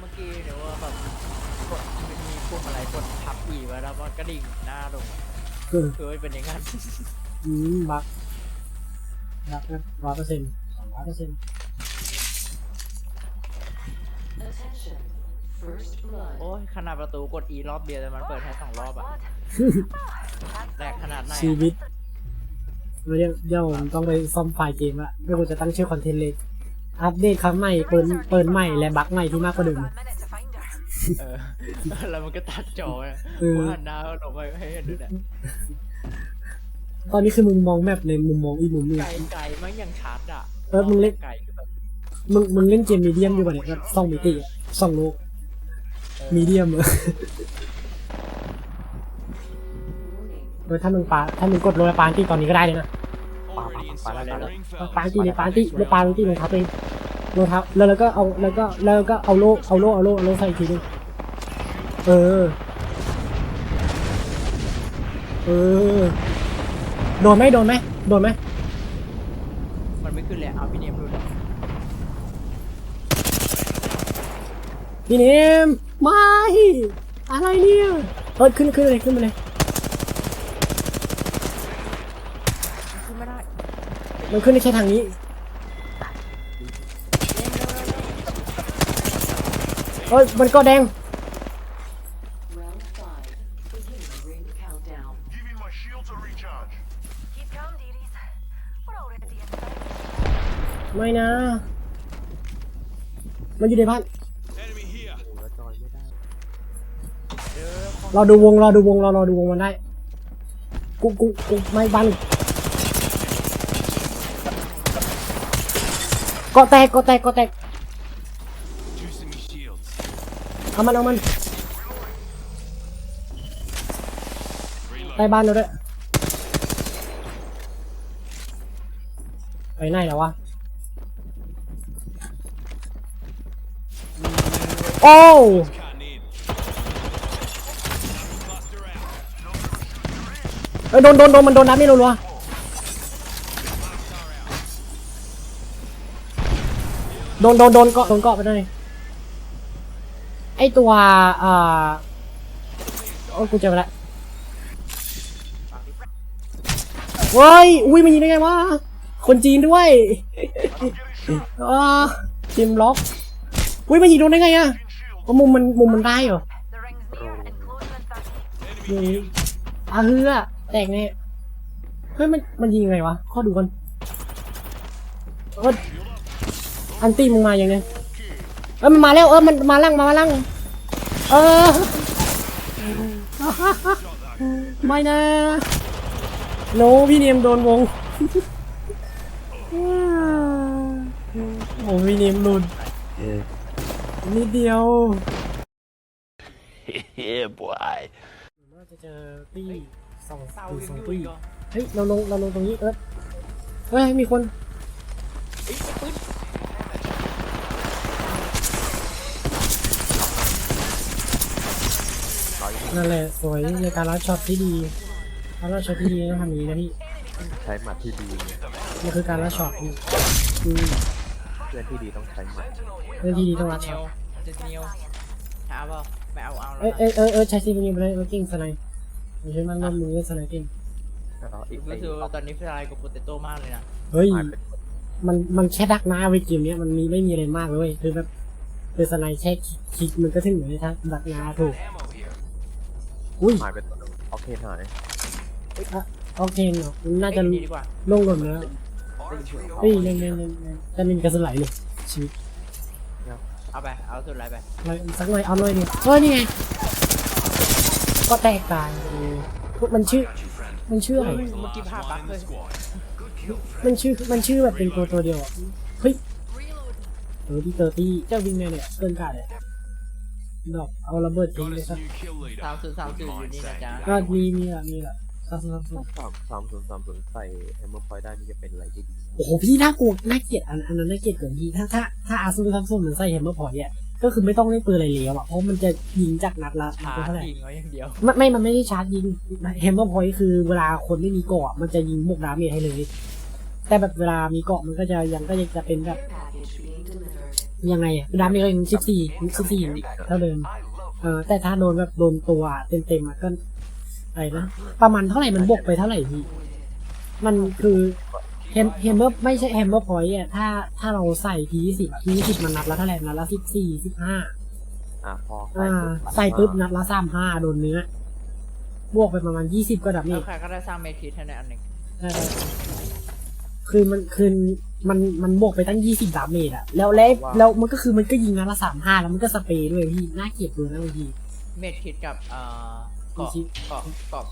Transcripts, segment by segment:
เมื่อกี้เดี๋ยวว่าแบบกดมันมีปุ่มอะไรกดทับอีไว้แล้วมันกระดิ่งหน้าลงเออคือเป็นอย่างนั้นอืมบักบักนะร้อยเปอร์เซ็นต์สองร้อยเปอร์เซ็นต์ Attention. First blood. โอ้ยขนาดประตูกดอีรอบเดียวแต่มันเปิดแค่สองรอบอะแหลกขนาดไหนชีอะวิตเดี๋ยวเดี๋ยวผมต้องไปซ่อมไฟล์เกมละไม่ควรจะตั้งชื่อคอนเทนต์เลย อัปเดตครั้งใหม่เปิดเปิดใหม่และบั๊กใหม่ที่มากกว่าเดิม เออแล้วมันก็ตัดจอไปเออว่าหันหน้าลงไปให้เห็นด้วยเนี่ยตอนนี้คือมึงมองแมปในมุมมองอีกมุมหนึง ไกลไกลมันยังชัดอะเออมึงเล่น ไกลคือแบบมึงมึงเล่นเกมมีเดียมอยู่ป่ะเนี่ยแบบสองมิติอะสองโลกเออมีเดียมเออ Warning. เออถ้ามึงปาถ้ามึงกดโรยปานที่ตอนนี้ก็ได้เลยนะ Already inside the ring ปาที่เลยปาที่แล้วปาที่รองเท้าตัวเอง รองเท้าแล้วแล้วก็เอาแล้วก็แล้วก็เอาโล่เอาโล่เอาโล่เอาโล่ใส่อีกทีนึงเออ เออ โดนไหมโดนไหมโดนไหมมันไม่ขึ้นเลยเอาพี่เนมดูเลยพี่เนมไม่อะไรเนี่ยเออขึ้นขึ้นเลยขึ้นมาเลยขึ้นไม่ได้มันขึ้นได้แค่ทางนี้ เอ้ยมันก็แดง Round five. Beginning ring countdown. Giving my shields a recharge. Keep calm, dearies. We're already inside. ไม่นะ มันอยู่ในบ้าน Enemy here. รอดูวงรอดูวงรอรอดูวงมันได้ กูกูกูไม่บันก็แตกก็แตกก็แตก เอามันเอามันใต้บ้านเราด้วยไปไหนแล้ววะ โอ้เอ้ยโดนโดนโดนมันโดนนัดไม่รัวๆโดนโดนโดนเกาะโดนเกาะไปเลย ไอตัวอ่าโอ้ยกูเจอไปละเว้ยอุ้ยมันยิงได้ไงวะคนจีนด้วยอ่าทีมล็อกอุ้ยมันยิงโดนได้ไงอะเพราะมุมมันมุมมันได้เหรอ The ring's near and closing in 30. ยิงอาเฮือแตกเนี่ยเฮ้ยมันมันยิงไงวะข้อดูกันอออันตี้มึงมาอย่างเนี้ย เออมันมาแล้วเออมันมาล่างมาล่างเออไม่นะโนพี่เนียมโดนวงโอ้พี่เนียมหลุดนิดเดียว Yeah, boy. ว่าจะเจอตี้สองเศร้าตียังสองอยู่ตี้อีกเหรอเฮ้ยเราลงเราลงตรงนี้เอิร์ธเฮ้ยมีคน เอ้ยปืน นั่นแหละสวยในการรับช็อตที่ดีการรับช็อตที่ดีต้องทำอย่างนี้นะพี่ใช้หมัดที่ดีมันคือการรับช็อตนี่อืมเพื่อนที่ดีต้องใช้หมัดเรื่องที่ดีต้องรับเนีช็ยอวตจะเนียวหาเปล่าไม่เอาเอาแล้วเอ้ยเอ้ยเอ้ยเอ้ยใช้ซีนีไปเลยเออเก่งสไนด์ไม่ใช่มันร่วมมือเล่นสไนด์เก่งแล้วอีกก็ไอ้คือตอนนี้ฟลายกับโปเตโต้มากเลยนะเฮ้ยหมัดเป็นมันมันแค่ดักหน้าเว้ยเกมเนี้ยมันมีไม่มีอะไรมากเลยเว้ยคือแบบคือสไนด์แค่คลิกมันก็ถึงเลยถ้าดักหน้าถูก อุ้ยหมายเป็นตัวหนึ่งโอเคหน่อยโอเคเนาะมันน่าจะเอ้ยดีกว่าลงหล่นแล้ว เฮ้ยเล่นเล่นเล่นเล่นจะมีกระสุนไหลเลยชีวิตเอาไปเอาสุดไรไปอะไรสักหน่อยเอาหน่อยดิเฮ้ยนี่ไงก็แตกตายเออมันชื่อ มันชื่ออะไรเมื่อกี้ภาพบั๊กเลยมันชื่อมันชื่อแบบเป็นตัวตัวเดียวอะเฮ้ยเออที่เตอร์ตี้เจ้าวิงแมนเนี่ยเกินกาดเลย ดอกเอาระเบิดทิ้ง Got เลย us ครับ new kill leader. สามศูนย์สามศูนย์อยู่นี่นะจ๊ะก็มีมีละมีละสามสามสามสามสามศูนย์สามศูนย์ใส่แฮมเมอร์พอยต์ได้นี่จะเป็นอะไรที่ดีโอ้โหพี่น่ากลัวน่าเกลียดอันอันนั้นน่าเกลียดเกินพี่ถ้าถ้าถ้าอาซูซัมซุนเหมือนใส่เฮมเมอร์พอยต์เนี่ยก็คือไม่ต้องเล่นปืนอะไรเลยอะเพราะมันจะยิงจากนัดละนัดชาละเท่าไหร่ยิงไว้อย่างเดียวไม่ไม่มันไม่ได้ชาร์จยิงเฮมเมอร์พอยต์คือเวลาคนไม่มีเกาะมันจะยิงบวกดาเมจให้เลย แต่แบบเวลามีเกาะมันก็จะยังก็ยังจะเป็นแบบ Package being delivered. ยังไงอะดาเมจก็ยังสิบสี่สิบสี่เท่าเดิมเออแต่ถ้าโดนแบบโดนตัวเต็มๆอะก็อะไรนะประมาณเท่าไหร่มันบวกไปเท่าไหร่พี่มันคือเฮมเฮมเบอร์ไม่ใช่เฮมเบอร์พอยต์อะถ้าถ้าเราใส่ทีสิบทีสิบมันนัดละเท่าไหร่นัดละสิบสี่สิบห้าอะพออ่าใส่ปุ๊บนัดละสามห้าโดนเนื้อบวกไปประมาณยี่สิบก็ดับแล้นี่วใครก็ได้สร้างเมทิสให้ในอันหนึ่งได้ คือมันคือมันมันบวกไปตั้งยี่สิบดาเมจอะแล้วแล้วแล้วมันก็คือมันก็ยิงนัดละสามห้าแล้วมันก็สเปรย์ด้วยพี่น่าเกลียดเลยนะบางที เมทิสกับเอ่อเกาะเมทิสเกาะ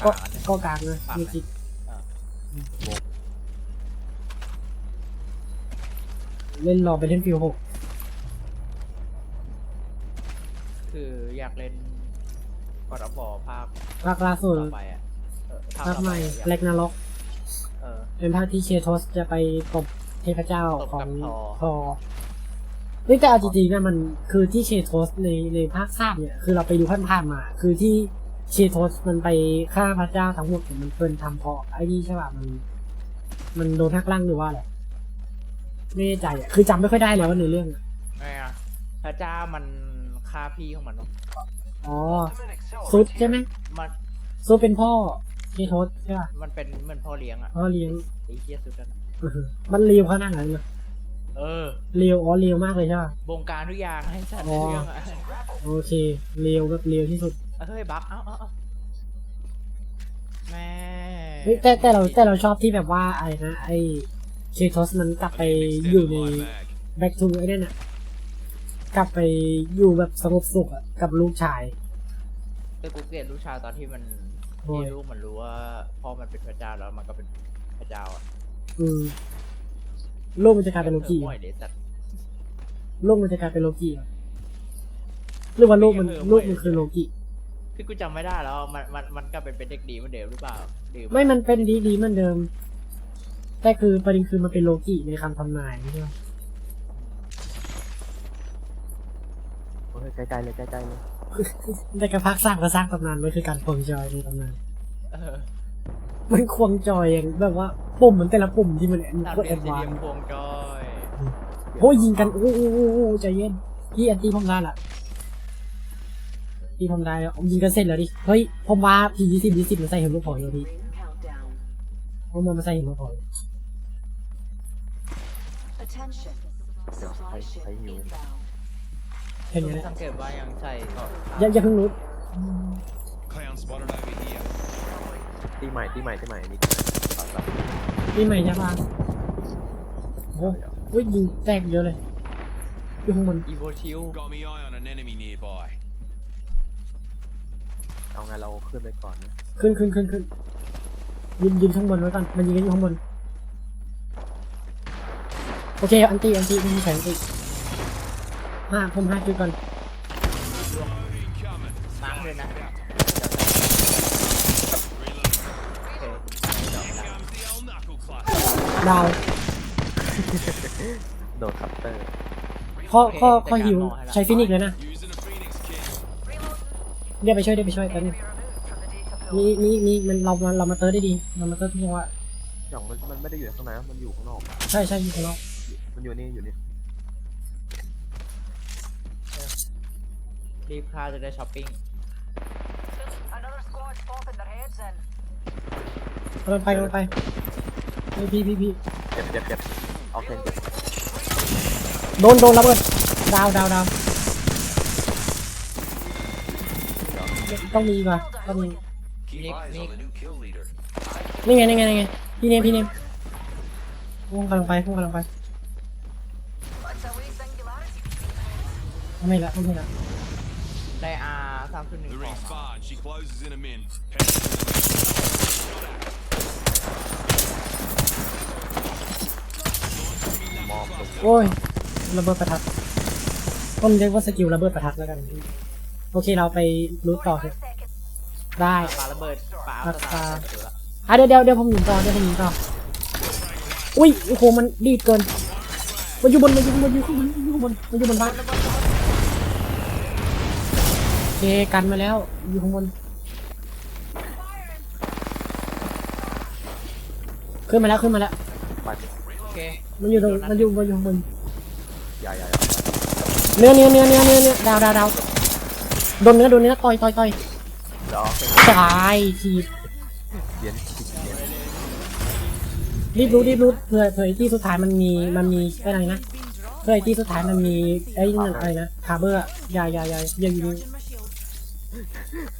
เกาะกก็ลางอันหนึ่งก็กลางเลยปากมีจิตอ่าเล่นรอไปเล่นฟิวหกคืออยากเล่นกอดบอภาคภาคล่าสุดต่อไปอะเออภาคใหม่ต่อไปอะแลกนาล็อกเออเป็นภาคที่เคโทสจะไปตบเทพเจ้าตบขอกังบทอ ทอเฮ้ยแต่เอาจริงๆนะมันคือที่เคโทสในในภาคทราบเนี่ยคือเราไปดูผ่านๆมา คือที่เคโทสมันไปฆ่าพระเจ้าทั้งหมดเนี่ยมันเป็นทำเพราะไอ้นี่ใช่ป่ะมัน มันโดนทักลั่งหรือว่าอะไรไม่แน่ใจอะคือจำไม่ค่อยได้แล้วว่าในเรื่องอะไงอะพระเจ้ามันฆ่าพี่ของมันเนอะอ๋อซุดใช่ไหมมันซุดเป็นพ่อ เคโทสใช่ป่ะมันเป็นเหมือนพ่อเลี้ยงอะพ่อเลี้ยงไอ้เหี้ยสุดนั้นอะเออมันเลียวขนาดนั้นเลยเออ เลียวอ๋อเลียวมากเลยใช่ป่ะ บงการทุกอย่างให้สัตว์อ๋อเรื่องอะโอเคเลียวแบบเลียวที่สุดเฮ้ยบักเอ้าเอ้าเอ้าแม่เฮ้ยแต่แต่เราแต่เราชอบที่แบบว่าไอ้นะไอ้เคโทสมันกลับไปอยู่ใน back to ไอ้นั่นน่ะ กลับไปอยู่แบบสงบสุขอะกับลูกชาย แต่กูเกลียดลูกชายตอนที่มันโอ้ย ที่ลูกมันรู้ว่าพ่อมันเป็นพระเจ้าแล้วมันก็เป็นพระเจ้าอะอืมลูกมันจะกลายเป็นโลกีออห่วยเดสัตว์ลูกมันจะกลายเป็นโลกีเหรอหรือว่าลูกมันเออลูกมันคือโลกีคือกูจำไม่ได้แล้ว มันมันมันก็เป็นเป็นเด็กดีเหมือนเดิมหรือเปล่าหรือไม่มันเป็นดีดีเหมือนเดิม แต่คือประเด็นคือมันเป็นโลกีในคำทำนายใช่ไหมเฮ้ยใกล้ๆเลยใกล้ๆเลย แต่กระพักสร้างก็สร้างตำนานไว้คือการควงจอยในตำนานเออมันควงจอยอย่างแบบว่าปุ่มเหมือนแต่ละปุ่มที่มันมันตามโคตรเอ็แอมดซีวาเดีนยมซ์พวงจอยโอ้ยยิงกันโอ้โหโอ้โหใจเย็นพี่แอนตี้ผมได้ละพี่ผมได้แล้วยิงกันเสร็จแล้วดิเฮ้ยผมว่าพียี่สิบยี่สิบมันใส่เห็นลูกพอยแล้วพี่ Ring countdown. ผมว่ามันใส่เห็นลูกพอย Attention. Supply ship inbound. แค่นี้แหละสังเกตว่ายังใส่ก็อย่าอย่าเพิ่งรู้ Clown spotted over here. ตีใหม่ตีใหม่ตีใหม่นี่ตัดตัดนี่ใหม่ใช่ปะโอ้โหเฮ้ยยิงแตกเยอะเลยอยู่ข้างบนอีโวชิล Got me eye on an enemy nearby. เอาไงเราขึ้นไปก่อนนะขึ้นขึ้นขึ้นขึ้นยืนยืนข้างบนไว้ก่อนมันยิงกันอยู่ข้างบน โอเคอันตีอันตีไม่มีแข็งตี ห้าผมห้าจุดก่อน Incoming. มาร์คเลยนะ Reload. โอเค Here comes the old knuckle cluster. ดาวโดดคัตเตอร์ข้อข้อข้อหิวใช้ฟินิกส์เลยนะ Using a phoenix kit. เดี๋ยวไปช่วยเดี๋ยวไปช่วยกันง Be removed from the data pool. มีมีมีมันเราเรามาเติร์ดได้ดีเรามาเติร์ดทุกจังหวะหย่องมันมันไม่ได้อยู่ในข้างในมันอยู่ข้างนอก ใช่ใช่อยู่ข้างนอก มันอยู่นี่อยู่นี่ รีบค่าจะได้ช้อปปิ้ง Another squad popping their heads in. กำลังไปกำลังไปเฮ้ยพี่พี่พี่เจ็บเจ็บเจ็บเอาเซนเจ็บโดนโดนระเบิดดาวดาวดาวต้องมีป่ะต้องมี Keep Nick, eyes Nick. on the new kill leader. นี่ไงนี่ไงนี่ไงพี่เนมพี่เนมพุ่งกำลังไปพุ่งกำลังไป That's a way singularity. ทำไมละทำไมละ ได้อาสามจุดหนึ่ง The สอง ring's far and she closes in a min. มอบตกโอ้ยระเบิดประทัดต้นเรียกว่าสกิลระเบิดประทัดแล้วกัน โอเคเราไปรูทต่อเถอะ Five seconds. ได้ปาระเบิดปารัสกตาษาร์ทดูละอะเดี๋ยวเดี๋ยวเดี๋ยวผมหยิงต่อเดี๋ยวผมหยิงต่ออุ้ยโอ้โหมันดีดเกินมันอยู่บนมันอยู่บนมันอยู่ข้างบนมันอยู่ข้างบนมันอยู่บนบ้านโอ เคกันมาแล้ว อยู่ข้างบนขึ้นมาแล้วขึ้นมาแล้ว ไปโอเคมันอยู่ตรงมันอยู่มันอยู่ข้างบนอย่าอย่าอย่าเนื้อเนื้อเนื้อเนื้อเนื้อเนื้อดาวดาวดาวโดนเนื้อโดนเนื้อต่อยต่อยต่อยเดี๋ยวตายทีบเรียนคิดเนี่ยรีบรู้รีบรู้เผื่อเผื่อไอ้ที่สุดท้ายมันมีมันมีอะไรนะเพื่อไอ้ที่สุดท้ายมันมีไอ้นั่นอะไรนะคาร์เบอร์อะอย่าอย่าอย่าอย่ายิง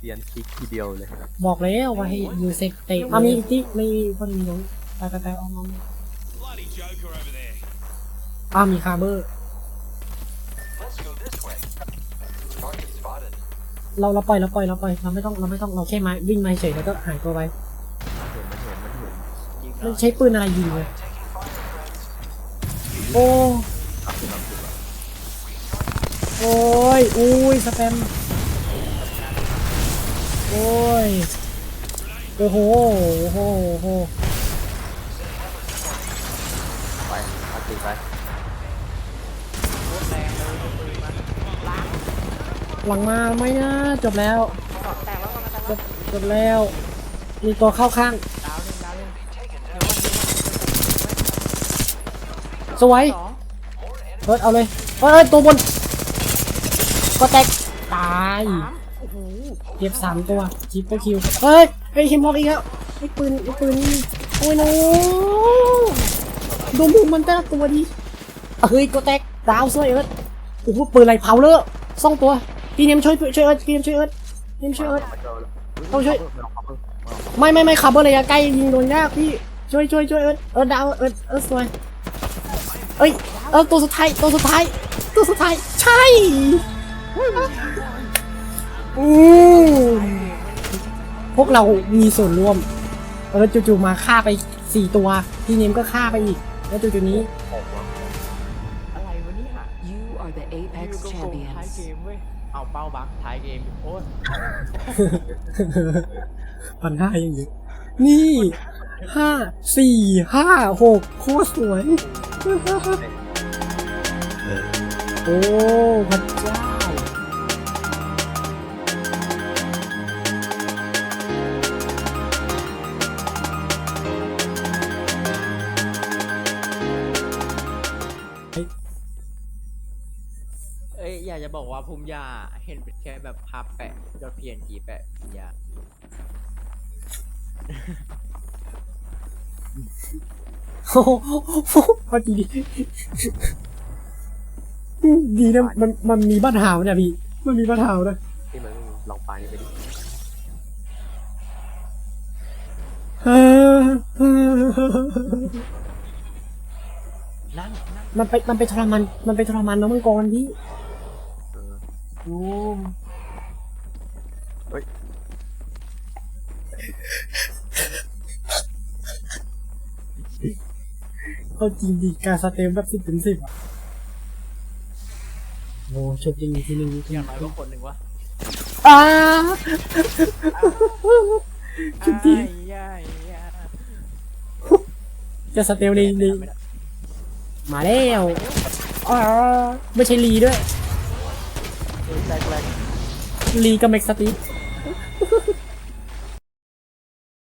เรียนคิดทีเดียวเลยบอกแล้วว่าให้ยูเซกเตะอะมีอีกที่ไม่มีคนมีน้องไปไปไปเอามา Bloody Joker over there. อ่ามีคาร์เบอร์ Let's go this way. Target spotted. เราเราปล่อยเราปล่อยเราปล่อยเราไม่ต้องเราไม่ต้องเราแค่มาวิ่งมาเฉยแล้วก็หายตัวไปเห็นมันเห็นมันเห็นยิงมันใช้ปืนอะไรยิงเลย Taking fire, friends. โอ้อัพขึ้นอัพขึ้นมาโอ้ยอุ้ยสแปม โอ้ย โอ้โห โอ้โหโอ้โหไปอัพขึ้นไปโคตรแรงเลยปืนมันหลังมาไหม่นะจบแล้วจบจบแล้ว มีตัวเข้าข้าง ดาวหนึ่งดาวหนึ่งสวย สองเฮ้ยเอาเลยเฮ้ยเฮ้ยตัวบน ก็แตก ตาย เก็บสามตัวจิปเปอร์คิวเฮ้ยไอ้ยเข็มพอกอีกแล้วไอ้ปืนไอ้ปืนโอ้ยโน้ดูมุมมันแต่ละตัวดิเฮ้ยก็แตกดาวสวยเอิร์ดโอ้โหปืนอะไรเผาเลยสองตัวพี่เนมช่วยช่วยเอิร์ดพี่เนมช่วยเอิร์ดพี่เนมช่วยเอิร์ดต้องช่วยไม่ไม่ไม่ไม่ขับเบอร์ระยะใกล้ยิงโดนยากพี่ช่วยช่วยช่วยเอิร์ดเอิร์ดดาวเอิร์ดเอิร์ดสวยเอ้ยเออตัวสุดท้ายตัวสุดท้ายตัวสุดท้ายใช่ อืมพวกเรามีส่วนร่วม เออจู่ๆมาฆ่าไปสี่ตัว พี่เนมก็ฆ่าไปอีก แล้วจู่ๆนี้อะไรวะเนี่ย You are the ยู Apex ก็โกงท้ายเก champions. มเว้ย เอาเป้าบักท้ายเกมอีกโอ้ยพันห้ายังอยู่นี่ห้าสี่ห้าหกโคตรสวย โอ้พระเจ้า บอกว่าภูมิยาเห็นเป็นแค่แบบภาพแปะยอดเพียนจีแปะภูมิยาโอ้โหพอดีดีนะมันมันมีบ้านหาวเนี่ยพี่มันมีบ้านหาวนะที่มันลองไปไปดินั่งมันไปมันไปทรมานมันไปทรมานน้องมังกรพี่ อโอ้เฮ้ยเขาจริงดีการสเตมแบบสิบเป็นสิบอะโอ้ชกจริงทีหนึ่งทีอหย่านึ่งงน้อยก็คนหนึ่งวะอ้าอชุดที่ายยายยายจะสเตลในในไม่ได้มาแล้วอ๋อไม่ใช่ลีด้วยเฮ้ย แรกแรกลีกับเม็กสตีฟ